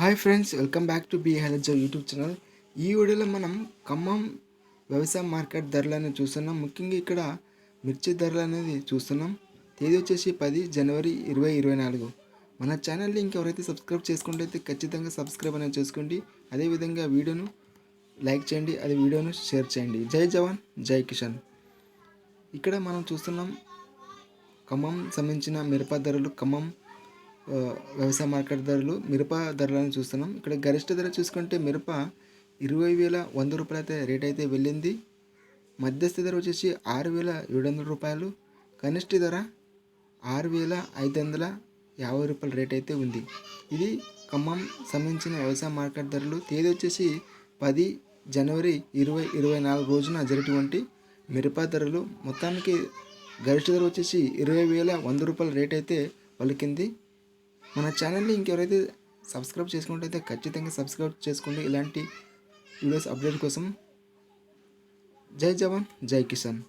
Hi friends welcome back to B హెల్జో YouTube channel. ఈ వీడియోలో మనం ఖమ్మం వ్యవసాయ మార్కెట్ ధరలను చూస్తున్నాం. ముఖ్యంగా ఇక్కడ మిర్చి ధరలు అనేది చూస్తున్నాం. తేదీ వచ్చేసి పది జనవరి ఇరవై ఇరవై నాలుగు. మన ఛానల్ని ఇంకెవరైతే సబ్స్క్రైబ్ చేసుకుంటే ఖచ్చితంగా సబ్స్క్రైబ్ అనేది చేసుకోండి. అదేవిధంగా వీడియోను లైక్ చేయండి అదే వీడియోను షేర్ చేయండి. జై జవాన్ జై కిషన్. ఇక్కడ మనం చూస్తున్నాం ఖమ్మం సంబంధించిన మిరప ధరలు ఖమ్మం వ్యవసాయ మార్కెట్ ధరలు మిరప ధరలను చూస్తున్నాం. ఇక్కడ గరిష్ట ధర చూసుకుంటే మిరప ఇరవై వేల వంద రూపాయలు అయితే రేట్ అయితే వెళ్ళింది. మధ్యస్థ ధర వచ్చేసి ఆరు వేల ఏడు వందల రూపాయలు. కనిష్ట ధర ఆరు వేల ఐదు వందల యాభై రూపాయల రేట్ అయితే ఉంది. ఇది ఖమ్మం సంబంధించిన వ్యవసాయ మార్కెట్ ధరలు. తేదీ వచ్చేసి పది జనవరి ఇరవై ఇరవై నాలుగు రోజున జరిగినటువంటి మిరప ధరలు. మొత్తానికి గరిష్ట ధర వచ్చేసి ఇరవై వేల వంద రూపాయల రేట్ అయితే పలికింది. మన ఛానల్ని ఇంకెవరైతే సబ్స్క్రైబ్ చేసుకుంటే ఖచ్చితంగా సబ్స్క్రైబ్ చేసుకోండి. ఇలాంటి వీడియోస్ అప్డేట్ కోసం జై జవాన్ జై కిసాన్.